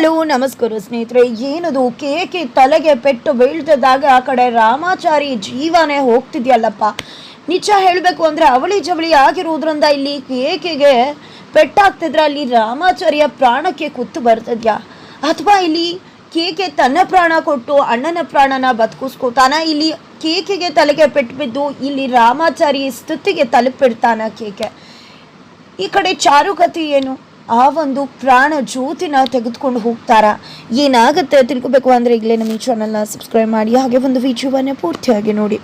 Hello, ನಮಸ್ಕಾರ ಸ್ನೇಹಿತರೆ. ಏನದು? ಕೇಕೆ ತಲೆಗೆ ಪೆಟ್ಟು ಬೀಳ್ತದಾಗ ಆ ಕಡೆ ರಾಮಾಚಾರಿ ಜೀವನೇ ಹೋಗ್ತಿದ್ಯಲ್ಲಪ್ಪ. ನಿಜ ಹೇಳಬೇಕು ಅಂದರೆ ಅವಳಿ ಜವಳಿ ಆಗಿರೋದ್ರಿಂದ ಇಲ್ಲಿ ಕೇಕೆಗೆ ಪೆಟ್ಟಾಗ್ತಿದ್ರೆ ಅಲ್ಲಿ ರಾಮಾಚಾರಿಯ ಪ್ರಾಣಕ್ಕೆ ಕುತ್ತು ಬರ್ತಿದ್ಯಾ? ಅಥವಾ ಇಲ್ಲಿ ಕೇಕೆ ತನ್ನ ಪ್ರಾಣ ಕೊಟ್ಟು ಅಣ್ಣನ ಪ್ರಾಣನ ಬದುಕಿಸ್ಕೋತಾನ ಇಲ್ಲಿ ಕೇಕೆಗೆ ತಲೆಗೆ ಪೆಟ್ಟು ಬಿದ್ದು ಇಲ್ಲಿ ರಾಮಾಚಾರಿ ಸ್ಥಿತಿಗೆ ತಲುಪಿಡ್ತಾನ ಕೇಕೆ? ಈ ಕಡೆ ಚಾರುಕತೆ ಏನು? ಆ ಒಂದು ಪ್ರಾಣ ಜ್ಯೋತಿನ ತೆಗೆದುಕೊಂಡು ಹೋಗ್ತಾರ. ಏನಾಗುತ್ತೆ ತಿಳ್ಕೊಬೇಕು ಅಂದರೆ ಈಗಲೇ ನಮ್ಮ ಈ ಚಾನಲ್ನ ಸಬ್ಸ್ಕ್ರೈಬ್ ಮಾಡಿ, ಹಾಗೆ ಒಂದು ವಿಡಿಯೋವನ್ನ ಪೂರ್ತಿಯಾಗಿ ನೋಡಿ.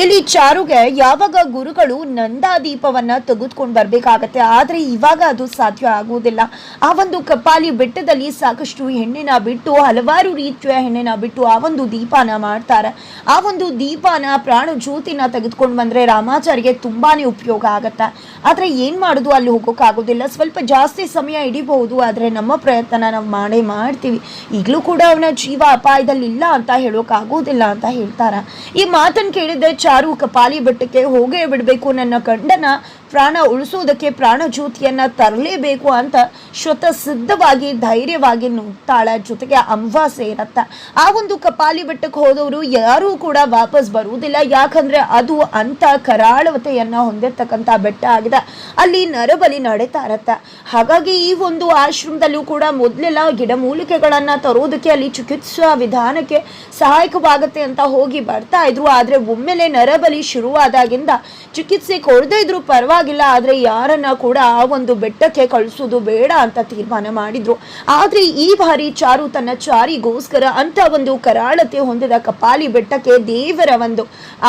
ಇಲ್ಲಿ ಚಾರುಗೆ ಯಾವಾಗ ಗುರುಗಳು ನಂದಾದೀಪವನ್ನ ತೆಗೆದುಕೊಂಡು ಬರ್ಬೇಕಾಗತ್ತೆ, ಆದ್ರೆ ಇವಾಗ ಅದು ಸಾಧ್ಯ ಆಗುವುದಿಲ್ಲ. ಆ ಒಂದು ಕಪಾಲಿ ಬೆಟ್ಟದಲ್ಲಿ ಸಾಕಷ್ಟು ಹೆಣ್ಣಿನ ಬಿಟ್ಟು, ಹಲವಾರು ರೀತಿಯ ಹೆಣ್ಣಿನ ಬಿಟ್ಟು ಆ ಒಂದು ದೀಪನ ಮಾಡ್ತಾರೆ. ಆ ಒಂದು ದೀಪನ ಪ್ರಾಣ ಜ್ಯೋತಿನ ತೆಗೆದುಕೊಂಡು ಬಂದ್ರೆ ರಾಮಾಚಾರಿಗೆ ತುಂಬಾನೇ ಉಪಯೋಗ ಆಗುತ್ತೆ. ಆದ್ರೆ ಏನ್ ಮಾಡುದು ಅಲ್ಲಿ ಹೋಗೋಕ್ಕಾಗೋದಿಲ್ಲ. ಸ್ವಲ್ಪ ಜಾಸ್ತಿ ಸಮಯ ಹಿಡಿಬಹುದು, ಆದ್ರೆ ನಮ್ಮ ಪ್ರಯತ್ನ ನಾವು ಮಾಡೇ ಮಾಡ್ತೀವಿ. ಈಗಲೂ ಕೂಡ ಅವನ ಜೀವ ಅಪಾಯದಲ್ಲಿ ಇಲ್ಲ ಅಂತ ಹೇಳೋಕ್ಕಾಗೋದಿಲ್ಲ ಅಂತ ಹೇಳ್ತಾರ. ಈ ಮಾತನ್ನು ಕೇಳಿದ್ರೆ ಚಾರು ಕಪಾಲಿ ಬೆಟ್ಟಕ್ಕೆ ಹೋಗೇ ಬಿಡಬೇಕು. ನನ್ನ ಗಂಡನ ಪ್ರಾಣ ಉಳಿಸೋದಕ್ಕೆ ಪ್ರಾಣ ಜ್ಯೋತಿಯನ್ನ ತರಲೇಬೇಕು ಅಂತ ಸ್ವತಃ ಸಿದ್ಧವಾಗಿ ಧೈರ್ಯವಾಗಿ ನುಗ್ತಾಳ ಜೊತೆಗೆ ಅಂಬ ಸೇರತ್ತ ಆ ಒಂದು ಕಪಾಲಿ ಬೆಟ್ಟಕ್ಕೆ ಹೋದವರು ಯಾರೂ ಕೂಡ ವಾಪಸ್ ಬರುವುದಿಲ್ಲ. ಯಾಕಂದ್ರೆ ಅದು ಅಂತ ಕರಾಳವತೆಯನ್ನ ಹೊಂದಿರ್ತಕ್ಕಂಥ ಬೆಟ್ಟ ಆಗಿದೆ. ಅಲ್ಲಿ ನರಬಲಿ ನಡೀತಾ ಇರತ್ತ ಹಾಗಾಗಿ ಈ ಒಂದು ಆಶ್ರಮದಲ್ಲೂ ಕೂಡ ಮೊದಲೆಲ್ಲ ಗಿಡಮೂಲಿಕೆಗಳನ್ನು ತರೋದಕ್ಕೆ ಅಲ್ಲಿ ಚಿಕಿತ್ಸಾ ವಿಧಾನಕ್ಕೆ ಸಹಾಯಕವಾಗುತ್ತೆ ಅಂತ ಹೋಗಿ ಬರ್ತಾ ಇದ್ರು. ಆದರೆ ಒಮ್ಮೆಲೆ ನರಬಲಿ ಶುರುವಾದಾಗಿಂದ ಚಿಕಿತ್ಸೆ ಕೊಡದೇ ಇದ್ರು ಪರವಾಗಿಲ್ಲ, ಆದ್ರೆ ಯಾರನ್ನ ಕೂಡ ಆ ಒಂದು ಬೆಟ್ಟಕ್ಕೆ ಕಳಿಸೋದು ಬೇಡ ಅಂತ ತೀರ್ಮಾನ ಮಾಡಿದ್ರು. ಆದ್ರೆ ಈ ಬಾರಿ ಚಾರು ತನ್ನ ಚಾರಿಗೋಸ್ಕರ ಅಂತ ಒಂದು ಕರಾಳತೆ ಹೊಂದಿದ ಕಪಾಲಿ ಬೆಟ್ಟಕ್ಕೆ ದೇವರ ಒಂದು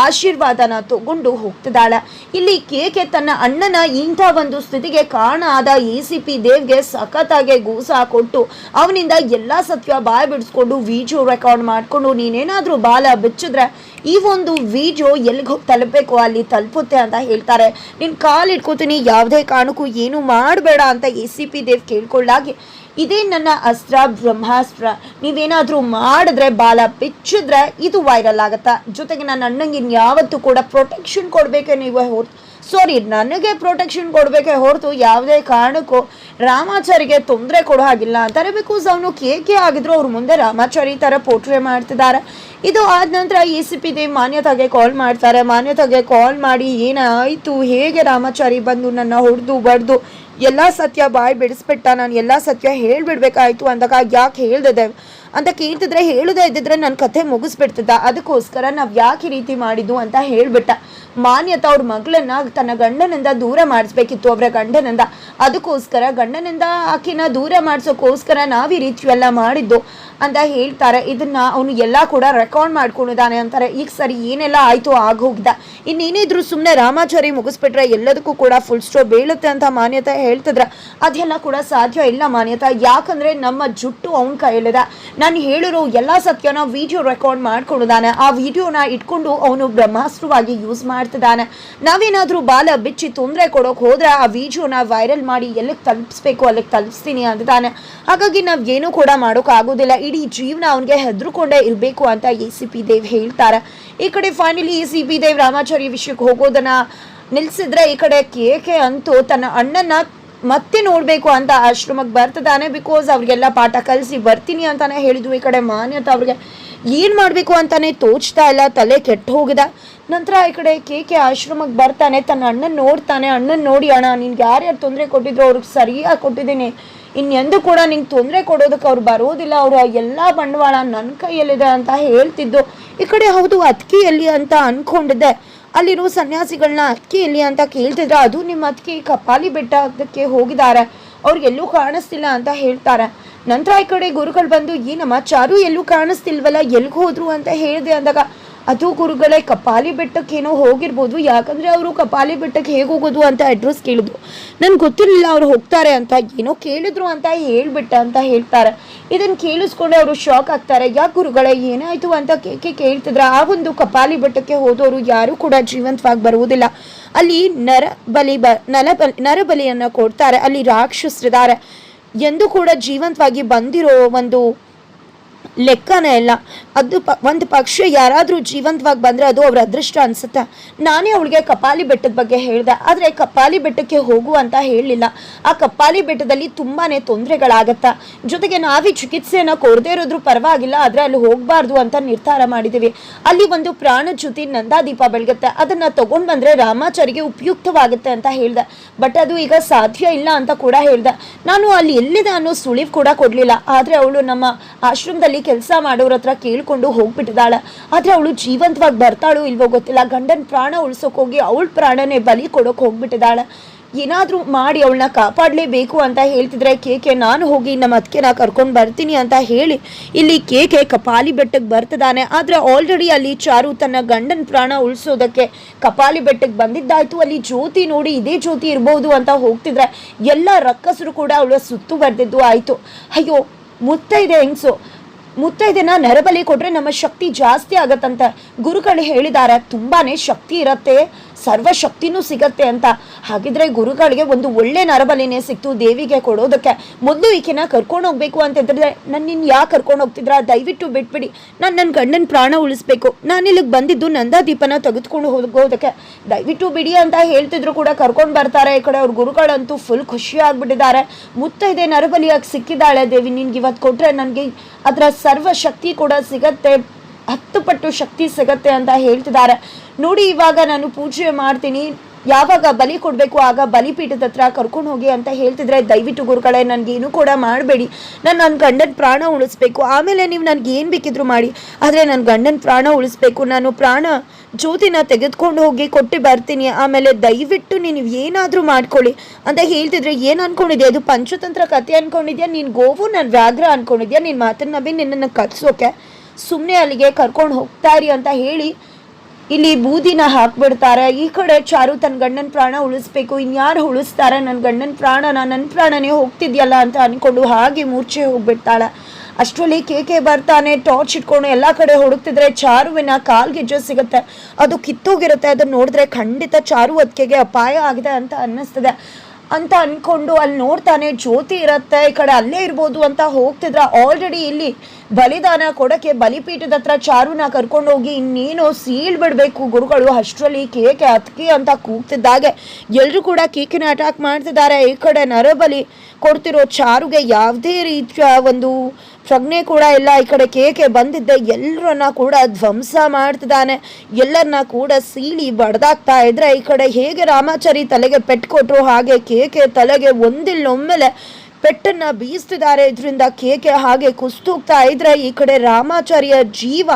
ಆಶೀರ್ವಾದನ ತಗೊಂಡು ಹೋಗ್ತಿದ್ದಾಳೆ. ಇಲ್ಲಿ ಕೇಕೆ ತನ್ನ ಅಣ್ಣನ ಇಂಥ ಒಂದು ಸ್ಥಿತಿಗೆ ಕಾರಣ ಆದ ಎ ಸಿ ಪಿ ದೇವ್ಗೆ ಸಖತ್ತಾಗಿ ಗೂಸ ಕೊಟ್ಟು ಅವನಿಂದ ಎಲ್ಲಾ ಸತ್ಯ ಬಾಯ್ ಬಿಡಿಸ್ಕೊಂಡು ವಿಡಿಯೋ ರೆಕಾರ್ಡ್ ಮಾಡ್ಕೊಂಡು ನೀನೇನಾದರೂ ಬಾಲ ಬಿಚ್ಚಿದ್ರೆ ಈ ಒಂದು ವಿಡಿಯೋ ಎಲ್ಲಿಗೆ ಹೋಗಿ ತಲುಪಬೇಕು, ಅಲ್ಲಿ ತಲುಪುತ್ತೆ ಅಂತ ಹೇಳ್ತಾರೆ. ನೀನು ಕಾಲು ಇಟ್ಕೋತೀನಿ, ಯಾವುದೇ ಕಾರಣಕ್ಕೂ ಏನು ಮಾಡಬೇಡ ಅಂತ ಎ ಸಿ ಪಿ ದೇವ್ ಕೇಳ್ಕೊಳ್ಳಾಗಿ ಇದೇ ನನ್ನ ಅಸ್ತ್ರ, ಬ್ರಹ್ಮಾಸ್ತ್ರ, ನೀವೇನಾದರೂ ಮಾಡಿದ್ರೆ, ಬಾಲ ಬಿಚ್ಚಿದ್ರೆ ಇದು ವೈರಲ್ ಆಗುತ್ತಾ? ಜೊತೆಗೆ ನನ್ನ ಅಣ್ಣಂಗೆ ಇನ್ಯಾವತ್ತೂ ಕೂಡ ಪ್ರೊಟೆಕ್ಷನ್ ಕೊಡಬೇಕು ನೀವು ಸಾರಿ ನನಗೆ ಪ್ರೊಟೆಕ್ಷನ್ ಕೊಡಬೇಕೆ ಹೊರತು ಯಾವುದೇ ಕಾರಣಕ್ಕೂ ರಾಮಾಚಾರಿಗೆ ತೊಂದರೆ ಕೊಡೋ ಹಾಗಿಲ್ಲ ಅಂತಾರೆ ಬಿಕಾಸ್ ಅವನು ಕೇಕೆ ಆಗಿದ್ರು, ಅವ್ರ ಮುಂದೆ ರಾಮಾಚಾರಿ ಥರ ಪೋಟ್ರೆ ಮಾಡ್ತಿದ್ದಾರೆ. ಇದು ಆದ ನಂತರ ಎ ಸಿ ಪಿ ದೇವ್ ಮಾನ್ಯತಾಗೆ ಕಾಲ್ ಮಾಡ್ತಾರೆ. ಮಾನ್ಯತಾಗೆ ಕಾಲ್ ಮಾಡಿ, ಏನಾಯಿತು? ಹೇಗೆ ರಾಮಾಚಾರಿ ಬಂದು ನನ್ನ ಹೊಡೆದು ಬಡ್ದು ಎಲ್ಲ ಸತ್ಯ ಬಾಯಿ ಬಿಡಿಸ್ಬಿಟ್ಟ? ನಾನು ಎಲ್ಲ ಸತ್ಯ ಹೇಳಿಬಿಡ್ಬೇಕಾಯ್ತು ಅಂದಾಗ ಯಾಕೆ ಹೇಳ್ದೆ ಅಂತ ಕೇಳ್ತಿದ್ರೆ, ಹೇಳುದೇ ಇದ್ದಿದ್ರೆ ನನ್ನ ಕಥೆ ಮುಗಿಸ್ಬಿಡ್ತಿದ್ದ. ಅದಕ್ಕೋಸ್ಕರ ನಾವು ಯಾಕೆ ರೀತಿ ಮಾಡಿದ್ದು ಅಂತ ಹೇಳ್ಬಿಟ್ಟ. ಮಾನ್ಯತ ಅವ್ರ ಮಗಳನ್ನ ತನ್ನ ಗಂಡನಿಂದ ದೂರ ಮಾಡಿಸ್ಬೇಕಿತ್ತು, ಅವರ ಗಂಡನಿಂದ. ಅದಕ್ಕೋಸ್ಕರ ಗಂಡನಿಂದ ಆಕಿನ ದೂರ ಮಾಡಿಸೋಕ್ಕೋಸ್ಕರ ನಾವು ಈ ರೀತಿ ಎಲ್ಲ ಮಾಡಿದ್ದು ಅಂತ ಹೇಳ್ತಾರೆ. ಇದನ್ನ ಅವನು ಎಲ್ಲ ಕೂಡ ರೆಕಾರ್ಡ್ ಮಾಡ್ಕೊಂಡಿದ್ದಾನೆ ಅಂತಾರೆ. ಈಗ ಸರಿ, ಏನೆಲ್ಲ ಆಯ್ತು, ಆಗೋಗ್ದ. ಇನ್ನೇನಿದ್ರು ಸುಮ್ಮನೆ ರಾಮಾಚಾರಿ ಮುಗಿಸ್ಬಿಟ್ರೆ ಎಲ್ಲದಕ್ಕೂ ಕೂಡ ಫುಲ್ ಸ್ಟೋ ಬೀಳುತ್ತೆ ಅಂತ ಮಾನ್ಯತೆ ಹೇಳ್ತಿದ್ರ. ಅದೆಲ್ಲ ಕೂಡ ಸಾಧ್ಯ ಇಲ್ಲ ಮಾನ್ಯತ. ಯಾಕಂದ್ರೆ ನಮ್ಮ ಜುಟ್ಟು ಅವನ ಕೈಯಲ್ಲಿದೆ. ನಾನು ಹೇಳಿರೋ ಎಲ್ಲ ಸತ್ಯನ ವಿಡಿಯೋ ರೆಕಾರ್ಡ್ ಮಾಡ್ಕೊಂಡಿದ್ದಾನೆ ಆ ವಿಡಿಯೋನ ಇಟ್ಕೊಂಡು ಅವನು ಬ್ರಹ್ಮಾಸ್ತ್ರವಾಗಿ ಯೂಸ್ ಮಾಡ್ತಿದ್ದಾನೆ. ನಾವೇನಾದರೂ ಬಾಲ ಬಿಚ್ಚಿ ತೊಂದರೆ ಕೊಡೋಕೆ ಹೋದ್ರೆ ಆ ವಿಡಿಯೋನ ವೈರಲ್ ಮಾಡಿ ಎಲ್ಲಿಗೆ ತಲುಪಿಸ್ಬೇಕು, ಅಲ್ಲಿಗೆ ತಲುಪಿಸ್ತೀನಿ ಅಂತಾನೆ ಹಾಗಾಗಿ ನಾವು ಏನೂ ಕೂಡ ಮಾಡೋಕ್ಕಾಗೋದಿಲ್ಲ ಇಡೀ ಜೀವನ ಅವನಿಗೆ ಹೆದರುಕೊಂಡೇ ಇರಬೇಕು ಅಂತ ಎ ಸಿ ಪಿ ದೇವ್ ಹೇಳ್ತಾರೆ. ಈ ಕಡೆ finally A C P Dev Ramachari ವಿಷಯಕ್ಕೆ ಹೋಗೋದನ್ನ ನಿಲ್ಸಿದ್ರೆ ಈ ಕಡೆ ಕೇಕೆ ಅಂತೂ ತನ್ನ ಅಣ್ಣನ ಮತ್ತೆ ನೋಡಬೇಕು ಅಂತ ಆಶ್ರಮಕ್ಕೆ ಬರ್ತದಾನೆ ಬಿಕಾಸ್ ಅವ್ರಿಗೆಲ್ಲ ಪಾಠ ಕಲಿಸಿ ಬರ್ತೀನಿ ಅಂತಾನೆ ಹೇಳಿದ್ವಿ ಈ ಕಡೆ ಮಾನ್ಯತ ಅವ್ರಿಗೆ. ಏನು ಮಾಡಬೇಕು ಅಂತಾನೆ ತೋಚ್ತಾ ಇಲ್ಲ, ತಲೆ ಕೆಟ್ಟು ಹೋಗಿದ. ನಂತರ ಈ ಕಡೆ ಕೆ ಕೆ ಆಶ್ರಮಕ್ಕೆ ಬರ್ತಾನೆ, ತನ್ನ ಅಣ್ಣನ ನೋಡ್ತಾನೆ. ಅಣ್ಣನ ನೋಡಿ, ಅಣ್ಣ, ನಿನ್ಗೆ ಯಾರ್ಯಾರು ತೊಂದರೆ ಕೊಟ್ಟಿದ್ರು ಅವ್ರಿಗೆ ಸರಿಯಾಗಿ ಕೊಟ್ಟಿದ್ದೀನಿ. ಇನ್ನೆಂದು ಕೂಡ ನಿಂಗೆ ತೊಂದರೆ ಕೊಡೋದಕ್ಕೆ ಅವ್ರು ಬರೋದಿಲ್ಲ. ಅವರು ಎಲ್ಲ ಬಂಡವಾಳ ನನ್ನ ಕೈಯಲ್ಲಿದೆ ಅಂತ ಹೇಳ್ತಿದ್ದು. ಈ ಕಡೆ ಹೌದು ಅತ್ಕಿಯಲ್ಲಿ ಅಂತ ಅನ್ಕೊಂಡಿದ್ದೆ. ಅಲ್ಲಿರೋ ಸನ್ಯಾಸಿಗಳನ್ನ ಅಕ್ಕಿ ಇಲ್ಲಿ ಅಂತ ಕೇಳ್ತಿದ್ರೆ ಅದು ನಿಮ್ಮ ಅತ್ತಿಗೆ ಕಪಾಲಿ ಬೆಟ್ಟ ಅದಕ್ಕೆ ಹೋಗಿದ್ದಾರೆ ಅವ್ರಿಗೆಲ್ಲೂ ಕಾಣಿಸ್ತಿಲ್ಲ ಅಂತ ಹೇಳ್ತಾರೆ. ನಂತರ ಈ ಕಡೆ ಗುರುಗಳು ಬಂದು, ಏನಮ್ಮ, ಚಾರು ಎಲ್ಲೂ ಕಾಣಿಸ್ತಿಲ್ವಲ್ಲ ಎಲ್ಗೆ ಹೋದ್ರು? ಅಂತ ಹೇಳಿದೆ ಅಂದಾಗ ಅದು ಗುರುಗಳೇ, ಕಪಾಲಿ ಬೆಟ್ಟಕ್ಕೇನೋ ಹೋಗಿರ್ಬೋದು. ಯಾಕಂದರೆ ಅವರು ಕಪಾಲಿ ಬೆಟ್ಟಕ್ಕೆ ಹೇಗೆ ಹೋಗೋದು ಅಂತ ಅಡ್ರೆಸ್ ಕೇಳಿದ್ರು ನನ್ಗೆ ಗೊತ್ತಿರಲಿಲ್ಲ ಅವ್ರು ಹೋಗ್ತಾರೆ ಅಂತ, ಏನೋ ಕೇಳಿದ್ರು ಅಂತ ಹೇಳ್ಬಿಟ್ಟ ಅಂತ ಹೇಳ್ತಾರೆ. ಇದನ್ನು ಕೇಳಿಸ್ಕೊಂಡು ಅವರು ಶಾಕ್ ಆಗ್ತಾರೆ. ಯಾಕೆ ಗುರುಗಳೇ, ಏನಾಯಿತು ಅಂತ ಕೇಕೆ ಕೇಳ್ತಿದ್ರು? ಆ ಒಂದು ಕಪಾಲಿ ಬೆಟ್ಟಕ್ಕೆ ಹೋದವರು ಯಾರೂ ಕೂಡ ಜೀವಂತವಾಗಿ ಬರುವುದಿಲ್ಲ. ಅಲ್ಲಿ ನರ ಬಲಿ ಬ, ನಲ ಬಲಿ ನರಬಲಿಯನ್ನ ಕೊಡ್ತಾರೆ. ಅಲ್ಲಿ ರಾಕ್ಷಸರಿದ್ದಾರೆ ಎಂದು ಕೂಡ ಜೀವಂತವಾಗಿ ಬಂದಿರೋ ಒಂದು ಲೆಕ್ಕನೇ ಇಲ್ಲ. ಅದು ಪ, ಒಂದು ಪಕ್ಷ ಯಾರಾದರೂ ಜೀವಂತವಾಗಿ ಬಂದರೆ ಅದು ಅವ್ರ ಅದೃಷ್ಟ ಅನಿಸುತ್ತೆ. ನಾನೇ ಅವಳಿಗೆ ಕಪಾಲಿ ಬೆಟ್ಟದ ಬಗ್ಗೆ ಹೇಳಿದೆ, ಆದರೆ ಕಪಾಲಿ ಬೆಟ್ಟಕ್ಕೆ ಹೋಗು ಅಂತ ಹೇಳಲಿಲ್ಲ. ಆ ಕಪಾಲಿ ಬೆಟ್ಟದಲ್ಲಿ ತುಂಬಾ ತೊಂದರೆಗಳಾಗತ್ತೆ. ಜೊತೆಗೆ ನಾವೇ ಚಿಕಿತ್ಸೆಯನ್ನು ಕೊಡದೇ ಇರೋದ್ರೂ ಪರವಾಗಿಲ್ಲ, ಆದರೆ ಅಲ್ಲಿ ಹೋಗಬಾರ್ದು ಅಂತ ನಿರ್ಧಾರ ಮಾಡಿದ್ದೀವಿ ಅಲ್ಲಿ ಒಂದು ಪ್ರಾಣ ನಂದಾ ನಂದಾದೀಪ ಬೆಳಗುತ್ತೆ. ಅದನ್ನು ತೊಗೊಂಡು ಬಂದರೆ ರಾಮಾಚಾರಿಗೆ ಉಪಯುಕ್ತವಾಗುತ್ತೆ ಅಂತ ಹೇಳಿದೆ. ಬಟ್ ಅದು ಈಗ ಸಾಧ್ಯ ಇಲ್ಲ ಅಂತ ಕೂಡ ಹೇಳಿದೆ. ನಾನು ಅಲ್ಲಿ ಎಲ್ಲಿದೆ ಅನ್ನೋ ಸುಳಿವು ಕೂಡ ಕೊಡಲಿಲ್ಲ. ಆದರೆ ಅವಳು ನಮ್ಮ ಆಶ್ರಮದಲ್ಲಿ ಕೆಲಸ ಮಾಡೋರ ಹತ್ರ ಕೇಳಿಕೊಂಡು ಹೋಗ್ಬಿಟ್ಟಿದ್ದಾಳೆ. ಆದರೆ ಅವಳು ಜೀವಂತವಾಗಿ ಬರ್ತಾಳೋ ಇಲ್ವೋ ಗೊತ್ತಿಲ್ಲ. ಗಂಡನ ಪ್ರಾಣ ಉಳ್ಸೋಕೆ ಹೋಗಿ ಅವಳ ಪ್ರಾಣನೇ ಬಲಿ ಕೊಡೋಕೆ ಹೋಗ್ಬಿಟ್ಟಿದ್ದಾಳೆ. ಏನಾದರೂ ಮಾಡಿ ಅವಳನ್ನ ಕಾಪಾಡಲೇಬೇಕು ಅಂತ ಹೇಳ್ತಿದ್ರೆ ಕೇಕೆ ನಾನು ಹೋಗಿ ನಮ್ಮ ಅದಕ್ಕೆ ಕರ್ಕೊಂಡು ಬರ್ತೀನಿ ಅಂತ ಹೇಳಿ ಇಲ್ಲಿ ಕೇಕೆ ಕಪಾಲಿ ಬೆಟ್ಟಕ್ಕೆ ಬರ್ತಿದ್ದಾನೆ. ಆದರೆ ಆಲ್ರೆಡಿ ಅಲ್ಲಿ ಚಾರು ತನ್ನ ಗಂಡನ ಪ್ರಾಣ ಉಳಿಸೋದಕ್ಕೆ ಕಪಾಲಿ ಬೆಟ್ಟಕ್ಕೆ ಬಂದಿದ್ದಾಯ್ತು. ಅಲ್ಲಿ ಜ್ಯೋತಿ ನೋಡಿ ಇದೇ ಜ್ಯೋತಿ ಇರ್ಬೋದು ಅಂತ ಹೋಗ್ತಿದ್ರೆ ಎಲ್ಲ ರಕ್ಕಸರು ಕೂಡ ಅವಳ ಸುತ್ತುವರೆದಿದ್ದು ಆಯಿತು. ಅಯ್ಯೋ ಮುತ್ತೈದೆ ಹೆಂಗ್ಸು? ಮುತ್ತೈದೆನ ನರಬಲಿ ಕೊಟ್ರೆ ನಮ್ಮ ಶಕ್ತಿ ಜಾಸ್ತಿ ಆಗತ್ತಂತ ಗುರುಗಳು ಹೇಳಿದ್ದಾರೆ. ತುಂಬಾನೇ ಶಕ್ತಿ ಇರತ್ತೆ. ಸರ್ವ ಶಕ್ತಿನೂ ಸಿಗತ್ತೆ ಅಂತ. ಹಾಗಿದ್ರೆ ಗುರುಗಳಿಗೆ ಒಂದು ಒಳ್ಳೆ ನರಬಲಿನೇ ಸಿಕ್ತು ದೇವಿಗೆ ಕೊಡೋದಕ್ಕೆ. ಮೊದಲು ಈಕೆನ ಕರ್ಕೊಂಡು ಹೋಗ್ಬೇಕು ಅಂತಿದ್ರೆ ನನ್ನ ನಿನ್ನ ಯಾಕೆ ಕರ್ಕೊಂಡು ಹೋಗ್ತಿದ್ರ? ದಯವಿಟ್ಟು ಬಿಟ್ಬಿಡಿ. ನಾನು ನನ್ನ ಗಂಡನ ಪ್ರಾಣ ಉಳಿಸ್ಬೇಕು. ನಾನು ಇಲ್ಲಿಗೆ ಬಂದಿದ್ದು ನಂದಾದೀಪನ ತೆಗೆದುಕೊಂಡು ಹೋಗೋದಕ್ಕೆ. ದಯವಿಟ್ಟು ಬಿಡಿ ಅಂತ ಹೇಳ್ತಿದ್ರು ಕೂಡ ಕರ್ಕೊಂಡು ಬರ್ತಾರೆ. ಈ ಕಡೆ ಅವ್ರ ಗುರುಗಳಂತೂ ಫುಲ್ ಖುಷಿ ಮುತ್ತ ಮುತ್ತೈದೆ ನರಬಲಿಯಾಗಿ ಸಿಕ್ಕಿದ್ದಾಳೆ ದೇವಿ. ನಿನ್ಗೆ ಇವತ್ತು ಕೊಟ್ಟರೆ ನನಗೆ ಅದರ ಸರ್ವ ಶಕ್ತಿ ಕೂಡ ಸಿಗತ್ತೆ. ಹತ್ತು ಪಟ್ಟು ಶಕ್ತಿ ಸಿಗತ್ತೆ ಅಂತ ಹೇಳ್ತಿದ್ದಾರೆ. ನೋಡಿ, ಇವಾಗ ನಾನು ಪೂಜೆ ಮಾಡ್ತೀನಿ. ಯಾವಾಗ ಬಲಿ ಕೊಡಬೇಕು, ಆಗ ಬಲಿಪೀಠದ ಹತ್ರ ಕರ್ಕೊಂಡು ಹೋಗಿ ಅಂತ ಹೇಳ್ತಿದ್ರೆ, ದಯವಿಟ್ಟು ಗುರುಗಳೇ, ನನಗೇನು ಕೂಡ ಮಾಡಬೇಡಿ. ನಾನು ನನ್ನ ಗಂಡನ ಪ್ರಾಣ ಉಳಿಸ್ಬೇಕು. ಆಮೇಲೆ ನೀವು ನನಗೆ ಏನು ಬೇಕಿದ್ರು ಮಾಡಿ. ಆದರೆ ನನ್ನ ಗಂಡನ ಪ್ರಾಣ ಉಳಿಸ್ಬೇಕು. ನಾನು ಪ್ರಾಣ ಜ್ಯೋತಿನ ತೆಗೆದುಕೊಂಡು ಹೋಗಿ ಕೊಟ್ಟು ಬರ್ತೀನಿ. ಆಮೇಲೆ ದಯವಿಟ್ಟು ನೀನು ಏನಾದರೂ ಮಾಡ್ಕೊಳ್ಳಿ ಅಂತ ಹೇಳ್ತಿದ್ರೆ ಏನು ಅನ್ಕೊಂಡಿದ್ಯಾ? ಅದು ಪಂಚತಂತ್ರ ಕತೆ ಅಂದ್ಕೊಂಡಿದ್ಯಾ ನೀನು ಗೋವು ನಾನು ವ್ಯಾಘ್ರ ಅಂದ್ಕೊಂಡಿದ್ಯಾ ನಿನ್ನ ಮಾತನ್ನ ನಂಬಿ ನಿನ್ನನ್ನು ಕಟ್ಸೋಕೆ ಸುಮ್ಮನೆ ಅಲ್ಲಿಗೆ ಕರ್ಕೊಂಡು ಹೋಗ್ತಾ ಇರಿ ಅಂತ ಹೇಳಿ ಇಲ್ಲಿ ಬೂದಿನ ಹಾಕ್ಬಿಡ್ತಾರೆ. ಈ ಕಡೆ ಚಾರು ತನ್ನ ಗಂಡನ ಪ್ರಾಣ ಉಳಿಸ್ಬೇಕು, ಇನ್ಯಾರು ಉಳಿಸ್ತಾರೆ? ನನ್ನ ಗಂಡನ ಪ್ರಾಣನ ನನ್ನ ಪ್ರಾಣನೇ ಹೋಗ್ತಿದ್ಯಲ್ಲ ಅಂತ ಅಂದ್ಕೊಂಡು ಹಾಗೆ ಮೂರ್ಛೆ ಹೋಗ್ಬಿಡ್ತಾಳೆ. ಅಷ್ಟರಲ್ಲಿ ಕೇಕೆ ಬರ್ತಾನೆ, ಟಾರ್ಚ್ ಇಟ್ಕೊಂಡು ಎಲ್ಲ ಕಡೆ ಹುಡುಕ್ತಿದ್ರೆ ಚಾರುವಿನ ಕಾಲ್ಗೆಜ್ಜೆ ಸಿಗುತ್ತೆ. ಅದು ಕಿತ್ತೋಗಿರುತ್ತೆ, ಅದನ್ನ ನೋಡಿದ್ರೆ ಖಂಡಿತ ಚಾರು ಅದಕ್ಕೆ ಅಪಾಯ ಆಗಿದೆ ಅಂತ ಅನ್ನಿಸ್ತದೆ. ಅಂತ ಅಂದ್ಕೊಂಡು ಅಲ್ಲಿ ನೋಡ್ತಾನೆ, ಜ್ಯೋತಿ ಇರುತ್ತೆ, ಈ ಕಡೆ ಅಲ್ಲೇ ಇರ್ಬೋದು ಅಂತ ಹೋಗ್ತಿದ್ರೆ. ಆಲ್ರೆಡಿ ಇಲ್ಲಿ ಬಲಿದಾನ ಕೊಡಕ್ಕೆ ಬಲಿಪೀಠದ ಹತ್ರ ಚಾರುನ ಕರ್ಕೊಂಡು ಹೋಗಿ ಇನ್ನೇನು ಸೀಳ್ ಬಿಡಬೇಕು ಗುರುಗಳು. ಅಷ್ಟರಲ್ಲಿ ಕೇಕೆ ಅತ್ಕಿ ಅಂತ ಕೂಗ್ತಿದ್ದಾಗೆ ಎಲ್ಲರೂ ಕೂಡ ಕೇಕಿನ ಅಟ್ಯಾಕ್ ಮಾಡ್ತಿದ್ದಾರೆ. ಈ ಕಡೆ ನರಬಲಿ ಕೊಡ್ತಿರೋ ಚಾರುಗೆ ಯಾವುದೇ ರೀತಿಯ ಒಂದು ಪ್ರಜ್ಞೆ ಕೂಡ ಇಲ್ಲ. ಈ ಕಡೆ ಕೇಕೆ ಬಂದಿದ್ದೆ. ಎಲ್ಲರನ್ನ ಕೂಡ ಧ್ವಂಸ ಮಾಡ್ತಿದ್ದಾನೆ. ಎಲ್ಲರನ್ನ ಕೂಡ ಸೀಳಿ ಬಡ್ದಾಕ್ತಾ ಇದ್ರೆ ಈ ಕಡೆ ಹೇಗೆ ರಾಮಾಚಾರಿ ತಲೆಗೆ ಪೆಟ್ಟು ಕೊಟ್ರು ಹಾಗೆ ಕೇಕೆ ತಲೆಗೆ ಒಂದಿಲ್ಲೊಮ್ಮೆಲೆ ಪೆಟ್ಟನ್ನ ಬೀಸ್ತಿದ್ದಾರೆ. ಇದರಿಂದ ಕೇಕೆ ಹಾಗೆ ಕುಸ್ತೋಗ್ತಾ ಇದ್ರೆ ಈ ಕಡೆ ರಾಮಾಚಾರ್ಯ ಜೀವ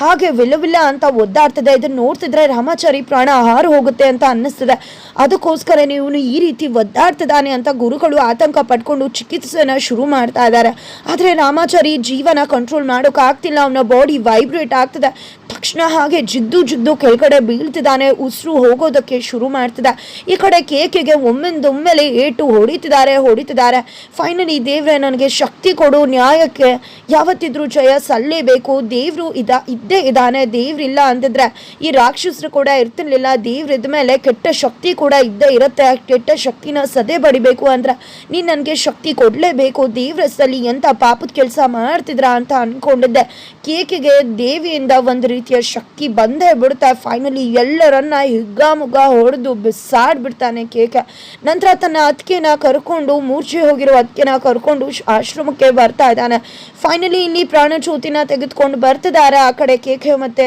ಹಾಗೆ ವಿಲವಿಲ್ಲ ಅಂತ ಒದ್ದಾಡ್ತದೆ. ಇದನ್ನ ನೋಡ್ತಿದ್ರೆ ರಾಮಾಚಾರಿ ಪ್ರಾಣ ಹಾರು ಹೋಗುತ್ತೆ ಅಂತ ಅನ್ನಿಸ್ತದೆ. ಅದಕ್ಕೋಸ್ಕರ ಇವನು ಈ ರೀತಿ ಒದ್ದಾಡ್ತಿದ್ದಾನೆ ಅಂತ ಗುರುಗಳು ಆತಂಕ ಪಡ್ಕೊಂಡು ಚಿಕಿತ್ಸೆನ ಶುರು ಮಾಡ್ತಾ ಇದ್ದಾರೆ. ಆದರೆ ರಾಮಾಚಾರಿ ಜೀವನ ಕಂಟ್ರೋಲ್ ಮಾಡೋಕ್ಕಾಗ್ತಿಲ್ಲ ಅವನ ಬಾಡಿ ವೈಬ್ರೇಟ್ ಆಗ್ತದೆ. ತಕ್ಷಣ ಹಾಗೆ ಜಿದ್ದು ಜಿದ್ದು ಕೆಳಗಡೆ ಬೀಳ್ತಿದ್ದಾನೆ. ಉಸಿರು ಹೋಗೋದಕ್ಕೆ ಶುರು ಮಾಡ್ತಿದೆ. ಈ ಕಡೆ ಕೇಕೆಗೆ ಒಮ್ಮೆಂದೊಮ್ಮೆಲೆ ಏಟು ಹೊಡಿತಿದ್ದಾರೆ ಹೊಡಿತಿದ್ದಾರೆ. ಫೈನಲಿ ದೇವ್ರೆ, ನನಗೆ ಶಕ್ತಿ ಕೊಡು. ನ್ಯಾಯಕ್ಕೆ ಯಾವತ್ತಿದ್ರೂ ಜಯ ಸಲ್ಲೇಬೇಕು. ದೇವರು ಇದ ಇದ್ದಾನೆ ದೇವ್ರಿಲ್ಲ ಅಂತಿದ್ರೆ ಈ ರಾಕ್ಷಸರು ಕೂಡ ಇರ್ತಿರ್ಲಿಲ್ಲ. ದೇವ್ರ ಮೇಲೆ ಕೆಟ್ಟ ಶಕ್ತಿ ಕೂಡ ಇದ್ದೇ ಇರುತ್ತೆ. ಕೆಟ್ಟ ಶಕ್ತಿನ ಸದೆ ಬಡಿಬೇಕು ಅಂದ್ರೆ ನೀನು ನನಗೆ ಶಕ್ತಿ ಕೊಡಲೇಬೇಕು. ದೇವ್ರಸಲ್ಲಿ ಎಂಥ ಪಾಪದ ಕೆಲಸ ಮಾಡ್ತಿದ್ರ ಅಂತ ಅನ್ಕೊಂಡಿದ್ದೆ. ಕೇಕಿಗೆ ದೇವಿಯಿಂದ ಒಂದು ರೀತಿಯ ಶಕ್ತಿ ಬಂದೇ ಬಿಡುತ್ತೆ. ಫೈನಲಿ ಎಲ್ಲರನ್ನ ಹಿಗ್ಗಾಮುಗ್ಗ ಹೊಡೆದು ಬಿಸಾಡ್ಬಿಡ್ತಾನೆ ಕೇಕ. ನಂತರ ತನ್ನ ಅತ್ತಿಗೆನ ಕರ್ಕೊಂಡು, ಮೂರ್ಛೆ ಹೋಗಿರೋ ಅತ್ತಿಗೆನ ಕರ್ಕೊಂಡು ಆಶ್ರಮಕ್ಕೆ ಬರ್ತಾ ಇದ್ದಾನೆ. ಫೈನಲಿ ಇಲ್ಲಿ ಪ್ರಾಣಜ್ಯೋತಿನ ತೆಗೆದುಕೊಂಡು ಬರ್ತಿದ್ದಾರೆ. ಆ ಕಡೆ ಕೇಕೆ ಮತ್ತೆ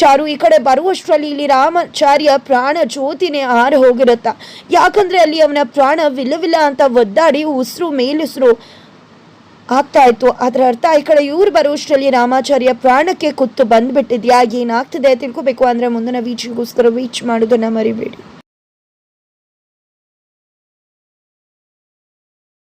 ಚಾರು ಈ ಕಡೆ ಬರುವಷ್ಟರಲ್ಲಿ ಇಲ್ಲಿ ರಾಮಾಚಾರ್ಯ ಪ್ರಾಣ ಜ್ಯೋತಿನೇ ಆರ ಹೋಗಿರುತ್ತ. ಯಾಕಂದ್ರೆ ಅಲ್ಲಿ ಅವನ ಪ್ರಾಣ ವಿಲ ವಿಲ ಅಂತ ಒದ್ದಾಡಿ ಉಸಿರು ಮೇಲುಸಿರು ಆಗ್ತಾ ಇತ್ತು. ಅದರ ಅರ್ಥ ಈ ಕಡೆ ಇವ್ರು ಬರುವಷ್ಟರಲ್ಲಿ ರಾಮಾಚಾರ್ಯ ಪ್ರಾಣಕ್ಕೆ ಕುತ್ತು ಬಂದ್ಬಿಟ್ಟಿದ್ಯಾ? ಏನಾಗ್ತದೆ ತಿಳ್ಕೊಬೇಕು. ಅಂದ್ರೆ ಮುಂದಿನ ವೀಚಿಗೋಸ್ಕರ ವೀಚ್ ಮಾಡೋದನ್ನ ಮರಿಬೇಡಿ.